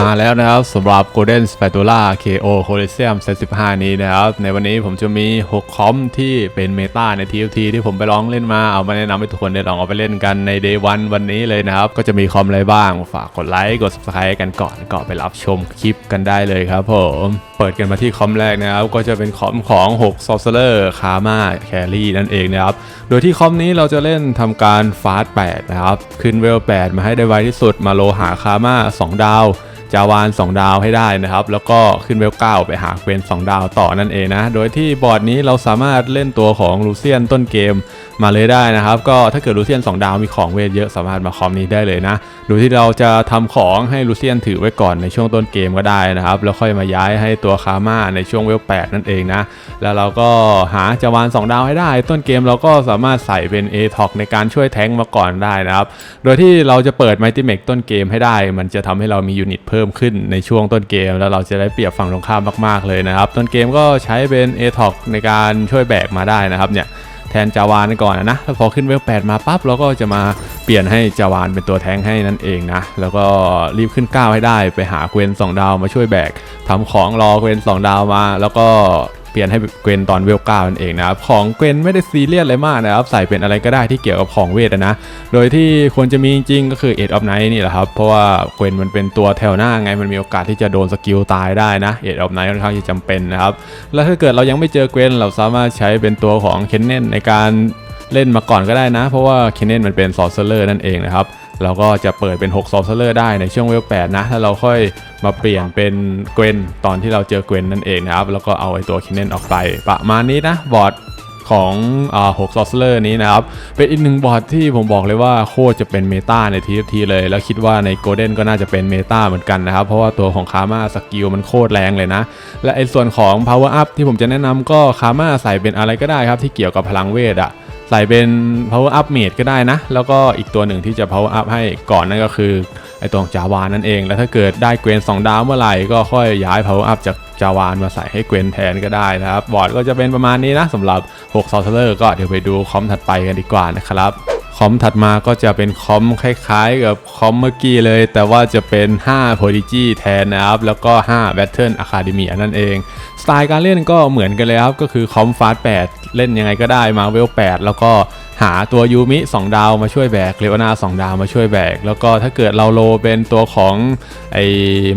มาแล้วนะครับสำหรับ Golden Spatula KO Coliseum Set 15 นี้นะครับ ในวันนี้ผมจะมี 6 คอมที่เป็นเมตาใน TFT ที่ผมไปลองเล่นมาเอามาแนะนำให้ทุกคนได้ลองเอาไปเล่นกันใน Day 1 วันนี้เลยนะครับ ก็จะมีคอมอะไรบ้าง ฝากกดไลค์กด Subscribe กันก่อนก่อนไปรับชมคลิปกันได้เลยครับผมเปิดกันมาที่คอมแรกนะครับ ก็จะเป็นคอมของ 6 Sorcerer Karma Carry นั่นเองนะครับ โดยที่คอมนี้เราจะเล่นทำการฟาสต์8นะครับขึ้นเวล 8 มาให้ได้ไวที่สุดมาโลหาคาม่า2ดาว จาวาน 2 ดาวให้ได้นะครับ แล้วก็ขึ้นเวล9ไปหาเควน2 ดาวต่อนั่นเองนะ โดยที่บอร์ดนี้เราสามารถเล่นตัวของลูเซียนต้นเกมมาเลยได้นะครับ ก็ถ้าเกิดลูเซียน 2 ดาวมีของเวทเยอะสามารถมาคอมนี้ได้เลยนะ โดยที่เราจะทำของให้ลูเซียนถือไว้ก่อนในช่วงต้นเกมก็ได้นะครับ แล้วค่อยมาย้ายให้ตัวคาม่าในช่วงเวล8นั่นเองนะ แล้วเราก็หาจาวาน 2 ดาวให้ได้ ต้นเกมเราก็สามารถใส่เป็น a t o ในการช่วยแทงมาก่อนได้นะครับ โดยที่เราจะเปิด Mighty m a ต้นเกมให้ได้ มันจะทำให้เรามียูนิตเพิ่มขึ้นในช่วงต้นเกม แล้วเราจะได้เปรียบฝั่งตรงข้ามมากๆเลยนะครับ ต้นเกมก็ใช้เป็น a t o ในการช่วยแบกมาได้นะครับเนี่ยแทนจาวานก่อนนะแล้วพอขึ้นเวล8มาปั๊บเราก็จะมาเปลี่ยนให้จาวานเป็นตัวแทงให้นั่นเองนะ แล้วก็รีบขึ้น9ให้ได้ไปหาเกวน2ดาวมาช่วยแบกทำของรอเกวน2ดาวมา แล้วก็ เปลี่ยนให้เกวนตอนเวล9นั่นเองนะครับของเกวนไม่ได้ซีเรียสอะไรมากนะครับใส่เป็นอะไรก็ได้ที่เกี่ยวกับของเวทนะ โดยที่ควรจะมีจริงก็คือ Age of Night นี่แหละครับเพราะว่าเกวนมันเป็นตัวแถวหน้าไงมันมีโอกาสที่จะโดนสกิลตายได้นะ Age of Night ค่อนข้างที่จำเป็นนะครับแล้วถ้าเกิดเรายังไม่เจอเกวนเราสามารถใช้เป็นตัวของเคนเนนในการเล่นมาก่อนก็ได้นะ เพราะว่าเคนเนนมันเป็นซอ r เซอร์นั่นเองนะครับ เราก็จะเปิดเป็น6ซอ r เซอร์ได้ในช่วงเวล8นะ ถ้าเราค่อยมาเปลี่ยนเป็นเกวนตอนที่เราเจอเกวนนั่นเองนะครับ แล้วก็เอาไอตัวเคนเนนออกไป ประมาณนี้นะบอร์ดของอ่า6 Sorcerer นี้นะครับ เป็นอีกหนึ่งบอร์ดที่ผมบอกเลยว่าโคตรจะเป็นเมตาใน TFT เลย แล้วคิดว่าใน Golden ก็น่าจะเป็นเมตาเหมือนกันนะครับ เพราะว่าตัวของคา m a สกิลมันโคตรแรงเลยนะ และไอ้ส่วนของ Power Up ที่ผมจะแนะนำก็คา m a ใส่เป็นอะไรก็ได้ครับ ที่เกี่ยวกับพลังเวทอะ ใส่เป็น power up mage ก็ได้นะ แล้วก็อีกตัวหนึ่งที่จะ power up ให้ก่อนนั่นก็คือไอตัวของจาวานนั่นเอง แล้วถ้าเกิดได้เกวน2 ดาวเมื่อไหร่ก็ค่อยย้าย power up จากจาวานมาใส่ให้เกวนแทนก็ได้นะครับ บอร์ดก็จะเป็นประมาณนี้นะสำหรับ6 sorcerer ก็เดี๋ยวไปดูคอมถัดไปกันดีกว่านะครับคอมถัดมาก็จะเป็นคอมคล้ายๆ กับคอมเมื่อกี้เลย แต่ว่าจะเป็น 5 Prodigy แทนนะครับ แล้วก็ 5 Battle Academy นั่นเอง สไตล์การเล่นก็เหมือนกันเลยครับ ก็คือคอมฟาส8 เล่นยังไงก็ได้มาเวล8แล้วก็หาตัวยูมิ 2 ดาวมาช่วยแบกเลโอนา2ดาวมาช่วยแบก แล้วก็ถ้าเกิดเราโลเป็นตัวของไอ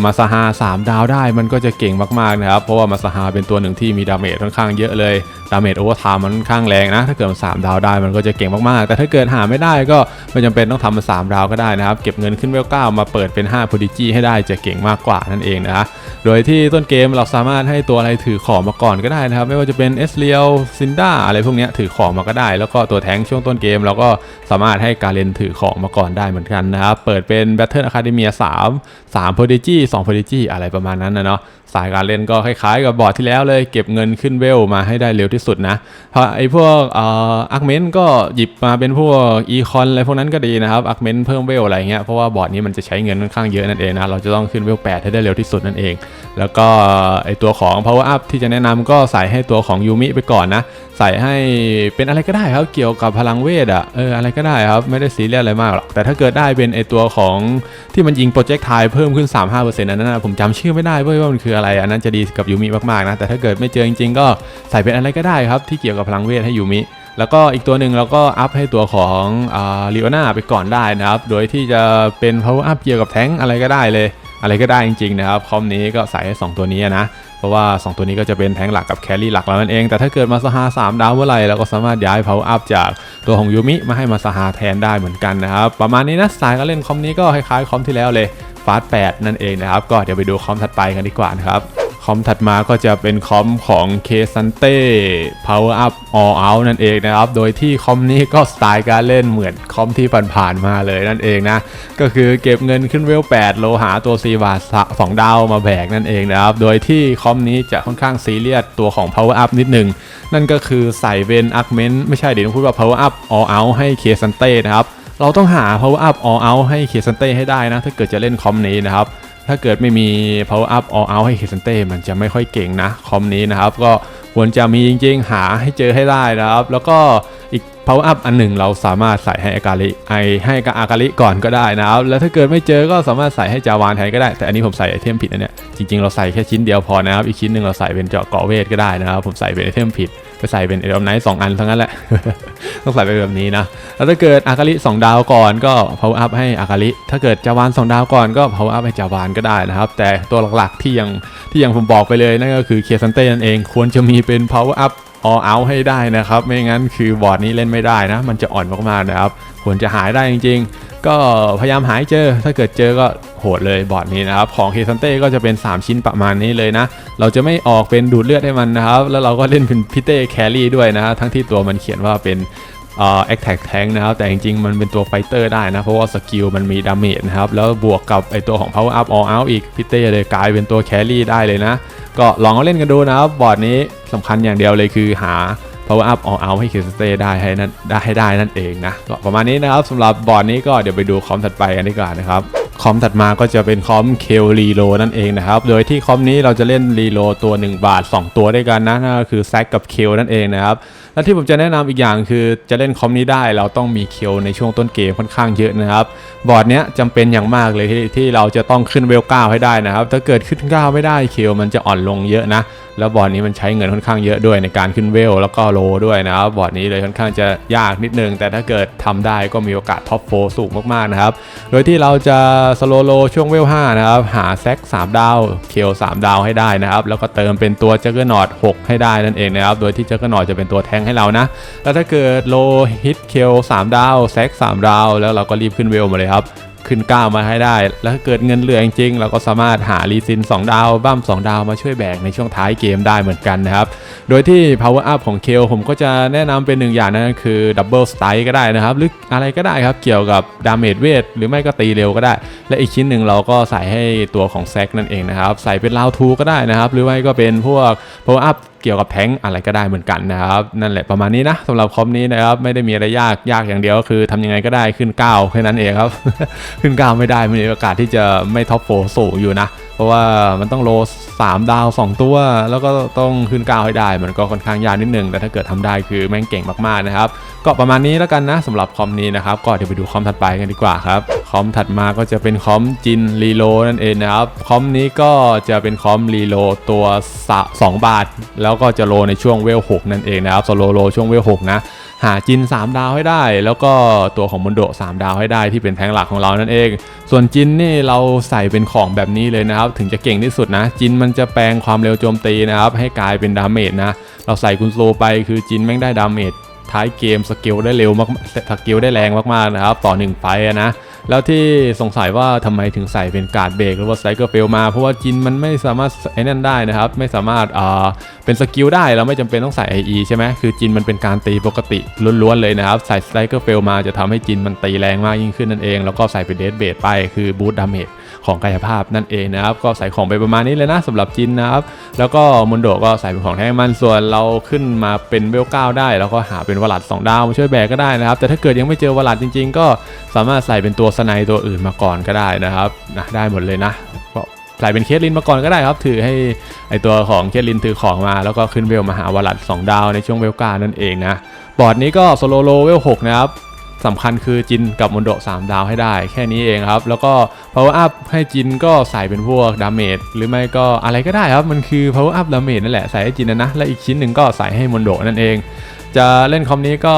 มาซาฮา3ดาวได้มันก็จะเก่งมากๆนะครับ เพราะว่ามาซาฮาเป็นตัวหนึ่งที่มีดาเมจค่อนข้างเยอะเลย ดาเมจโอเวอร์ไทม์มันค่อนข้างแรงนะ ถ้าเกิดมัน3ดาวได้มันก็จะเก่งมากๆ แต่ถ้าเกิดหาไม่ได้ก็ไม่จำเป็นต้องทำมา3ดาวก็ได้นะครับ เก็บเงินขึ้นเวล9มาเปิดเป็น5 Prodigy ให้ได้จะเก่งมากกว่านั่นเองนะโดยที่ต้นเกมเราสามารถให้ตัวอะไรถือของมาก่อนก็ได้นะครับ ไม่ว่าจะเป็นเอสเรียลซินดาอะไรพวกนี้ถือของมาก็ได้ แล้วก็ตัวแทงช่วงต้นเกม เราก็สามารถให้การเลนถือของมาก่อนได้เหมือนกันนะครับ เปิดเป็น Battle Academia 3 3 Prodigy 2 Prodigy อะไรประมาณนั้นนะเนาะสายการเล่นก็คล้ายๆกับบอร์ดที่แล้วเลยเก็บเงินขึ้นเวลมาให้ได้เร็วที่สุดนะเพราะไอ้พวกอาร์เมนก็หยิบมาเป็นพวกอีคอนอะไรพวกนั้นก็ดีนะครับอาร์เมนเพิ่มเวลอะไรเงี้ยเพราะว่าบอร์ดนี้มันจะใช้เงินค่อนข้างเยอะนั่นเองนะเราจะต้องขึ้นเวล8ให้ได้เร็วที่สุดนั่นเอง แล้วก็ไอ้ตัวของ power up ที่จะแนะนำก็ใส่ให้ตัวของยูมิไปก่อนนะใส่ให้เป็นอะไรก็ได้ครับเกี่ยวกับพลังเวทอะเอออะไรก็ได้ครับไม่ได้ซีเรียสอะไรมากหรอกแต่ถ้าเกิดได้เป็นไอตัวของที่มันยิงโปรเจกต์ไทเพิ่มขึ้น 35%อันนั้นนะผมจำชื่อไม่ได้เว้ยว่ามันคืออะไร อันนั้นจะดีกับยูมิมากๆนะแต่ถ้าเกิดไม่เจอจริงๆก็ใส่เป็นอะไรก็ได้ครับที่เกี่ยวกับพลังเวทให้ยูมิแล้วก็อีกตัวหนึ่งเราก็อัพให้ตัวของลีโอนาไปก่อนได้นะครับ โดยที่จะเป็น power up เกี่ยวกับแท้งอะไรก็ได้เลย อะไรก็ได้จริงๆนะครับคอมนี้ก็ใส่ให้2ตัวนี้นะเพราะว่า 2 ตัวนี้ก็จะเป็นแทงหลักกับแครี่หลักแล้วนั่นเอง แต่ถ้าเกิดมาสหา3ดาวเมื่อไหร่เราก็สามารถย้ายเพาอัพจากตัวของยูมิมาให้มาสหาแทนได้เหมือนกันนะครับประมาณนี้นะสายการเล่นคอมนี้ก็คล้ายๆคอมที่แล้วเลยฟาส8นั่นเองนะครับก็เดี๋ยวไปดูคอมถัดไปกันดีกว่านะครับ คอมถัดมาก็จะเป็นคอมของ k s a n t e Power Up All Out นั่นเองนะครับ โดยที่คอมนี้ก็สไตล์การเล่นเหมือนคอมที่ผ่านๆมาเลยนั่นเองนะ ก็คือเก็บเงินขึ้นเวล 8 โลหาตัว4บาท2ดาวมาแบกนั่นเองนะครับ โดยที่คอมนี้จะค่อนข้างซีเรียสตัวของ Power Up นิดหนึ่ง นั่นก็คือใส่เวนอาร์เมนไม่ใช่เดี๋ยวต้องพูดว่า Power Up All Out ให้ k s a n t e นะครับ เราต้องหา Power Up All Out ให้ k s a n t e ให้ได้นะ ถ้าเกิดจะเล่นคอมนี้นะครับ ถ้าเกิดไม่มี power up all out ให้เฮซันเต้มันจะไม่ค่อยเก่งนะ คอมนี้นะครับ ก็ควรจะมีจริงๆ หาให้เจอให้ได้นะครับ แล้วก็อีก power up อันหนึ่งเราสามารถใส่ให้อากาลิไอให้กับอากาลิก่อนก็ได้นะครับ แล้วถ้าเกิดไม่เจอก็สามารถใส่ให้จาวานแทนก็ได้ แต่อันนี้ผมใส่ไอเทมผิดนะเนี่ย จริงๆ เราใส่แค่ชิ้นเดียวพอนะครับ อีกชิ้นหนึ่งเราใส่เป็นเจาะเกาะเวทก็ได้นะครับ ผมใส่เป็นไอเทมผิดไปใส่เป็นเอลไนท์สองอันทั้งนั้นแหละ ต้องใส่ไปแบบนี้นะ แล้วถ้าเกิดอากาลิ2ดาวก่อนก็ power up ให้อากาลิ ถ้าเกิดจาวาน2ดาวก่อนก็ power up ให้จาวานก็ได้นะครับ แต่ตัวหลักๆที่ยังที่ยังผมบอกไปเลยนั่นก็คือเคซันเต้นั่นเอง ควรจะมีเป็น power up all out ให้ได้นะครับ ไม่งั้นคือบอร์ดนี้เล่นไม่ได้นะ มันจะอ่อนมากๆนะครับควรจะหายได้จริง ๆ ก็พยายามหายเจอ ถ้าเกิดเจอก็โหดเลยบอร์ดนี้นะครับ ของเคซันเต้ก็จะเป็น 3 ชิ้นประมาณนี้เลยนะ เราจะไม่ออกเป็นดูดเลือดให้มันนะครับ แล้วเราก็เล่นเป็นพิเต้แครี่ด้วยนะ ทั้งที่ตัวมันเขียนว่าเป็น เอ่อ attack tank นะครับแต่จริงๆ มันเป็นตัวไฟเตอร์ได้นะ เพราะว่าสกิลมันมีดาเมจนะครับ แล้วบวกกับไอตัวของ power up all out อีกพิเต้เลยกลายเป็นตัวแครี่ได้เลยนะ ก็ลองเอาเล่นกันดูนะครับ บอร์ดนี้สำคัญอย่างเดียวเลยคือหา power up all out ให้คิสเตได้ให้นั่นได้ให้ได้นั่นเองนะก็ประมาณนี้นะครับสำหรับบอร์ดนี้ก็เดี๋ยวไปดูคอมถัดไปกันดีกว่านะครับคอมถัดมาก็จะเป็นคอมเคลรีโลนั่นเองนะครับ โดยที่คอมนี้เราจะเล่นรีโลตัว 1 บาท 2 ตัวด้วยกันนะนั่นก็คือแซกกับเคลนั่นเองนะครับ และที่ผมจะแนะนำอีกอย่างคือจะเล่นคอมนี้ได้เราต้องมีเคลในช่วงต้นเกมค่อนข้างเยอะนะครับ บอร์ดเนี้ยจำเป็นอย่างมากเลยที่ที่เราจะต้องขึ้นเวล9ให้ได้นะครับ ถ้าเกิดขึ้น9ไม่ได้เคลมันจะอ่อนลงเยอะนะ แล้วบอร์ดนี้มันใช้เงินค่อนข้างเยอะด้วยในการขึ้นเวลแล้วก็โลด้วยนะครับบอร์ดนี้เลยค่อนข้างจะยากนิดนึง แต่ถ้าเกิดทำได้ก็มีโอกาสท็อปโฟสูงมากๆนะครับ โดยที่เราจะสโลโลช่วงเวล5นะครับหาแซก3ดาวเคล3ดาวให้ได้นะครับแล้วก็เติมเป็นตัวเจเกอร์นอต6ให้ได้นั่นเองนะครับโดยที่เจเกอร์นอตจะเป็นตัวแทงให้เรานะ แล้วถ้าเกิดโลฮิตเคล3ดาวแซก3ดาว แล้วเราก็รีบขึ้นเวลมาเลยครับขึ้น9มาให้ได้ แล้วถ้าเกิดเงินเหลือจริงๆ เราก็สามารถหารีซิน 2 ดาวบ้าม2ดาวมาช่วยแบกในช่วงท้ายเกมได้เหมือนกันนะครับ โดยที่ power up ของเคลผมก็จะแนะนำเป็นหนึ่งอย่างนั่นก็คือ double strike ก็ได้นะครับ หรืออะไรก็ได้ครับ เกี่ยวกับ damage เวทหรือไม่ก็ตีเร็วก็ได้ และอีกชิ้นหนึ่งเราก็ใส่ให้ตัวของแซกนั่นเองนะครับ ใส่เป็นลาวทูก็ได้นะครับ หรือไม่ก็เป็นพวก power up เกี่ยวกับแท้งอะไรก็ได้เหมือนกันนะครับนั่นแหละประมาณนี้นะสำหรับคอมนี้นะครับไม่ได้มีอะไรยากยากอย่างเดียวก็คือทำยังไงก็ได้ขึ้นก้าวแค่นั้นเองครับ ขึ้นก้าวไม่ได้มีโอกาสที่จะไม่ท็อปโฟสูงอยู่นะ เพราะว่ามันต้องโล3 ดาว 2 ตัว แล้วก็ต้องขึ้น9ให้ได้ มันก็ค่อนข้างยากนิดนึงแต่ถ้าเกิดทำได้คือแม่งเก่งมากๆนะครับ ก็ประมาณนี้แล้วกันนะสำหรับคอมนี้นะครับ ก็เดี๋ยวไปดูคอมถัดไปกันดีกว่าครับคอมถัดมาก็จะเป็นคอมจินรีโลนั่นเองนะครับคอมนี้ก็จะเป็นคอมรีโลตัวสะ2บาท แล้วก็จะโลในช่วงเวล6นั่นเองนะครับสโลโลช่วงเวล6นะหาจิน 3 ดาวให้ได้ แล้วก็ตัวของมอนโด 3 ดาวให้ได้ที่เป็นแทงหลักของเรานั่นเอง ส่วนจินนี่เราใส่เป็นของแบบนี้เลยนะครับ ถึงจะเก่งที่สุดนะ จินมันจะแปลงความเร็วโจมตีนะครับ ให้กลายเป็นดาเมจนะ เราใส่กุนโซไปคือจินแม่งได้ดาเมจท้ายเกมสกิลได้เร็วมากสกิลได้แรงมากๆนะครับ ต่อ 1 ไฟนะ แล้วที่สงสัยว่าทำไมถึงใส่เป็นการ์ดเบรกหรือว่าไซเคิลเฟลมาเพราะว่าจินมันไม่สามารถไอ้นั่นได้นะครับ ไม่สามารถอ่าเป็นสกิลได้เราไม่จำเป็นต้องใส่ IE ใช่ไหมคือจินมันเป็นการตีปกติล้วนๆเลยนะครับ ใส่ไซเคิลเฟลมาจะทำให้จินมันตีแรงมากยิ่งขึ้นนั่นเอง แล้วก็ใส่เป็นเดสเบรไปคือบูตดาเมจ ของกายภาพนั่นเองนะครับ ก็ใส่ของไปประมาณนี้เลยนะสำหรับจินนะครับ แล้วก็มอนโดก็ใส่เป็นของแท้มันส่วนเราขึ้นมาเป็นเวลเก้าได้ แล้วก็หาเป็นวลัด2ดาวมาช่วยแบกก็ได้นะครับ แต่ถ้าเกิดยังไม่เจอวลัดจริง ๆ ก็สามารถใส่เป็นตัวสไนตัวอื่นมาก่อนก็ได้นะครับนะได้หมดเลยนะก็ใส่เป็นเคสลินมาก่อนก็ได้ครับ ถือให้ไอตัวของเคสลินถือของมา แล้วก็ขึ้นเวลมาหาวลัด2ดาวในช่วงเวลก้านั่นเองนะบอร์ดนี้ก็โซโลโลเวล6นะครับ สำคัญคือจินกับมอนโด3ดาวให้ได้แค่นี้เองครับ แล้วก็ power up ให้จินก็ใส่เป็นพวกดาเมจหรือไม่ก็อะไรก็ได้ครับ มันคือ power up ดาเมจนั่นแหละใส่ให้จินนะนะ และอีกชิ้นหนึ่งก็ใส่ให้มอนโดนั่นเอง จะเล่นคอมนี้ก็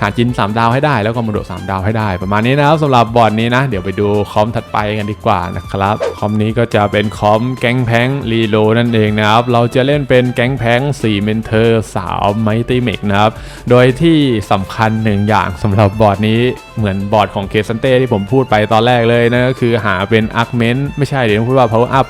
หาจิน 3 ดาวให้ได้แล้วก็มอนโด3ดาวให้ได้ ประมาณนี้นะครับสำหรับบอร์ดนี้นะ เดี๋ยวไปดูคอมถัดไปกันดีกว่านะครับ คอมนี้ก็จะเป็นคอมแก๊งแพงรีโลนั่นเองนะครับ เราจะเล่นเป็นแก๊งแพง4เมนเทอร์สาวไมตี้เมกนะครับ โดยที่สำคัญหนึ่งอย่างสำหรับบอร์ดนี้เหมือนบอร์ดของเคซันเต้ที่ผมพูดไปตอนแรกเลยนะก็คือหาเป็นอาร์เมนไม่ใช่เดี๋ยวพูดว่า power up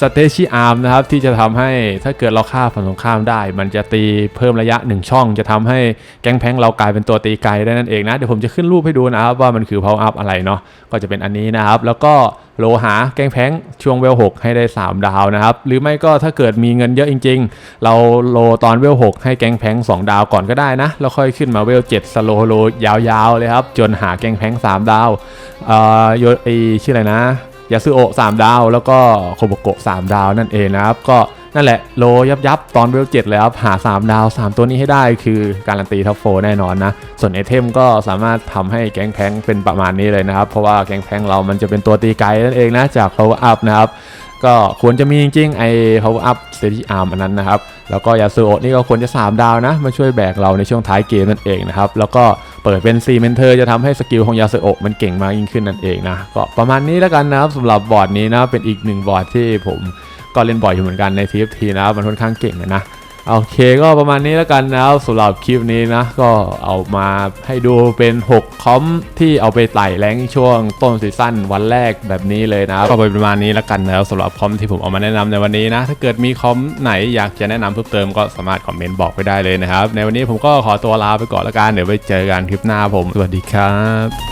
สเตชิอาร์มนะครับที่จะทำให้ถ้าเกิดเราฆ่าฝั่งตรงข้ามได้ มันจะตีเพิ่มระยะ 1 ช่อง จะทำให้แก๊งแพงเรากลายเป็นตัวตีไกลได้นั่นเองนะเดี๋ยวผมจะขึ้นรูปให้ดูนะครับว่ามันคือ power up อะไรเนาะก็จะเป็นอันนี้นะครับ แล้วก็โลหาแก๊งแพงช่วงเวล6ให้ได้ 3 ดาวนะครับ หรือไม่ก็ถ้าเกิดมีเงินเยอะจริง ๆ เราโลตอนเวล6ให้แก๊งแพง2 ดาวก่อนก็ได้นะ แล้วค่อยขึ้นมาเวล7สโลโลยาวๆเลยครับ จนหาแก๊งแพง3 ดาวเอ่อโยไอชื่ออะไรนะ ยาซึโอะ3ดาว แล้วก็โคโบโกะ3ดาวนั่นเองนะครับก็ นั่นแหละโลยับยับตอนเวลเจ็ดเลยครับหา 3 ดาว 3 ตัวนี้ให้ได้คือการันตีท็อปโฟแน่นอนนะ ส่วนไอเทมก็สามารถทำให้แก๊งแพงเป็นประมาณนี้เลยนะครับ เพราะว่าแก๊งแพงเรามันจะเป็นตัวตีไกลนั่นเองนะจาก power up นะครับก็ควรจะมีจริงๆไอ้ power up steady arm อันนั้นนะครับ แล้วก็ยาสูโอนี่ก็ควรจะ 3 ดาวนะ มาช่วยแบกเราในช่วงท้ายเกมนั่นเองนะครับ แล้วก็เปิดเป็น4เมนเทอร์จะทำให้สกิลของยาสูโอมันเก่งมากยิ่งขึ้นนั่นเองนะ ก็ประมาณนี้แล้วกันนะครับสำหรับบอร์ดนี้นะ เป็นอีกหนึ่งบอร์ดที่ผม ก็เล่นบ่อยอยู่เหมือนกันใน TFT นะครับมันค่อนข้างเก่งนะโอเคก็ประมาณนี้แล้วกันนะครับสำหรับคลิปนี้นะ ก็เอามาให้ดูเป็น 6 คอมที่เอาไปไต่แรงช่วงต้นซีซั่นวันแรกแบบนี้เลยนะก็เป็นประมาณนี้แล้วกันนะครับสำหรับคอมที่ผมเอามาแนะนำในวันนี้นะ ถ้าเกิดมีคอมไหนอยากจะแนะนำเพิ่มเติมก็สามารถคอมเมนต์บอกไปได้เลยนะครับ ในวันนี้ผมก็ขอตัวลาไปก่อนแล้วกันเดี๋ยวไปเจอกันคลิปหน้าผมสวัสดีครับ